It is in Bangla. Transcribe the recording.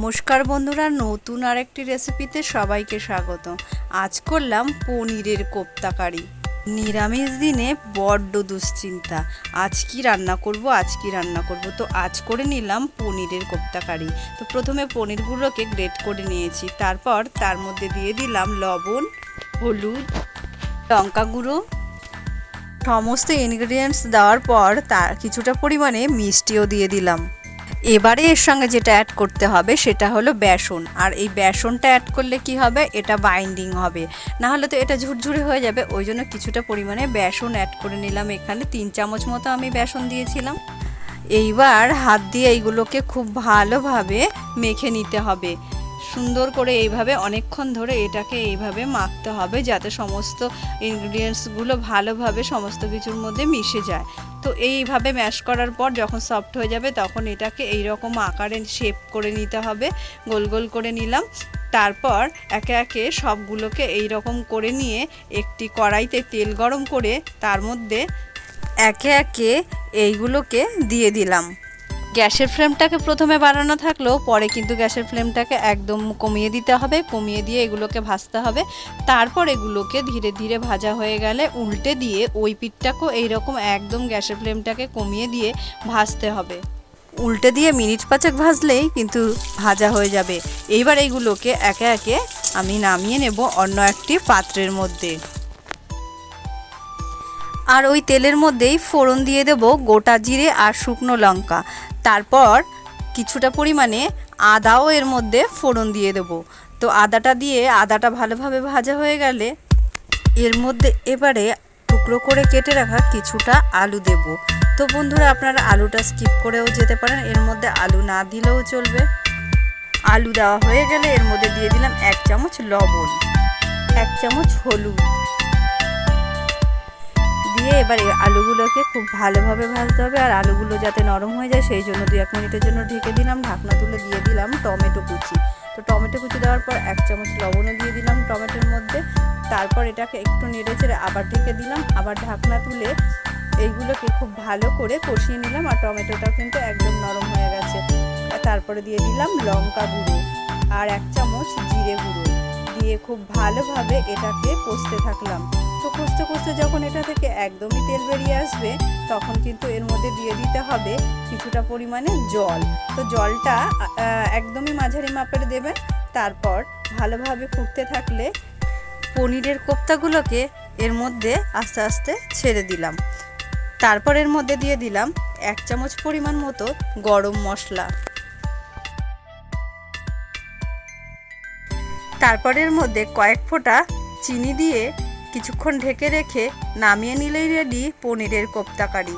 নমস্কার বন্ধুরা, নতুন আরেকটি রেসিপিতে সবাইকে স্বাগত। আজ করলাম পনিরের কোপ্তা কারি নিরামিষ দিনে বড্ড দুশ্চিন্তা। আজ কি রান্না করব, আজ কি রান্না করব? তো আজ করে নিলাম পনিরের কোপ্তা কারি তো প্রথমে পনিরগুলোকে গ্রেট করে নিয়েছি। তারপর তার মধ্যে দিয়ে দিলাম লবণ, হলুদ, লঙ্কা গুঁড়ো। সমস্ত ইনগ্রিডিয়েন্টস দেওয়ার পর তার কিছুটা পরিমাণে মিষ্টিও দিয়ে দিলাম। এবারে এর সঙ্গে যেটা অ্যাড করতে হবে সেটা হলো বেসন। আর এই বেসনটা অ্যাড করলে কি হবে? এটা বাইন্ডিং হবে। না হলে তো এটা ঝুরঝুরে হয়ে যাবে। ওই জন্য কিছুটা পরিমাণে বেসন অ্যাড করে নিলাম এখানে। তিন চামচ মতো আমি বেসন দিয়েছিলাম। এইবার হাত দিয়ে এইগুলোকে খুব ভালোভাবে মেখে নিতে হবে। সুন্দর করে এইভাবে অনেকক্ষণ ধরে এটাকে এইভাবে মাখতে হবে যাতে সমস্ত ইনগ্রিডিয়েন্টসগুলো ভালোভাবে সমস্ত কিছুর মধ্যে মিশে যায়। তো এইভাবে ম্যাশ করার পর যখন সফট হয়ে যাবে তখন এটাকে এই রকম আকারে শেপ করে নিতে হবে, গোল গোল করে নিলাম। তারপর একে একে সবগুলোকে এই রকম করে নিয়ে একটি কড়াইতে তেল গরম করে তার মধ্যে একে একে এইগুলোকে দিয়ে দিলাম। গ্যাসের ফ্লেমটাকে প্রথমে বাড়ানো থাকলেও পরে কিন্তু গ্যাসের ফ্লেমটাকে একদম কমিয়ে দিতে হবে, কমিয়ে দিয়ে এগুলোকে ভাজতে হবে। তারপর এগুলোকে ধীরে ধীরে ভাজা হয়ে গেলে উল্টে দিয়ে ওই পিঠটাকেও এইরকম একদম গ্যাসের ফ্লেমটাকে কমিয়ে দিয়ে ভাজতে হবে। উল্টে দিয়ে মিনিট পাঁচেক ভাজলেই কিন্তু ভাজা হয়ে যাবে। এইবার এইগুলোকে একে একে আমি নামিয়ে নেব অন্য একটি পাত্রের মধ্যে। আর ওই তেলের মধ্যেই ফোড়ন দিয়ে দেব গোটা জিরে আর শুকনো লঙ্কা। তারপর কিছুটা পরিমাণে আদাও এর মধ্যে ফোড়ন দিয়ে দেব। তো আদাটা দিয়ে আদাটা ভালোভাবে ভাজা হয়ে গেলে এর মধ্যে এবারে টুকরো করে কেটে রাখা কিছুটা আলু দেব। তো বন্ধুরা, আপনারা আলুটা স্কিপ করেও যেতে পারেন, এর মধ্যে আলু না দিলেও চলবে। আলু দেওয়া হয়ে গেলে এর মধ্যে দিয়ে দিলাম এক চামচ লবণ, এক চামচ হলুদ। এবার আলুগুলোকে খুব ভালোভাবে ভাজতে হবে আর আলুগুলো যাতে নরম হয়ে যায় সেই জন্য দু এক মিনিটের জন্য ঢেকে দিলাম, ঢাকনা তুলে দিয়ে দিলাম টমেটো কুচি। তো টমেটো কুচি দেওয়ার পর এক চামচ লবণও দিয়ে দিলাম টমেটোর মধ্যে। তারপর এটাকে একটু নেড়ে চেড়ে আবার ঢেকে দিলাম, আবার ঢাকনা তুলে এইগুলোকে খুব ভালো করে কষিয়ে নিলাম আর টমেটোটাও কিন্তু একদম নরম হয়ে গেছে। তারপরে দিয়ে দিলাম লঙ্কা গুঁড়ো আর এক চামচ জিরে গুঁড়ো। দিয়ে খুব ভালোভাবে এটাকে কষতে থাকলাম। তো কষতে কষতে যখন এটা থেকে একদমই তেল বেরিয়ে আসবে, তখন কিন্তু এর মধ্যে দিয়ে দিতে হবে কিছুটা পরিমাণে জল। তো জলটা একদমই মাঝারি মাপের দেবেন। তারপর ভালোভাবে ফুটতে থাকলে পনিরের কোপ্তাগুলোকে এর মধ্যে আস্তে আস্তে ছেড়ে দিলাম। তারপর এর মধ্যে দিয়ে দিলাম এক চামচ পরিমাণ মতো গরম মশলা। তারপরের মধ্যে কয়েক ফোঁটা চিনি দিয়ে কিছুক্ষণ ঢেকে রেখে নামিয়ে নিলেই রেডি পনিরের কোপ্তাকারি।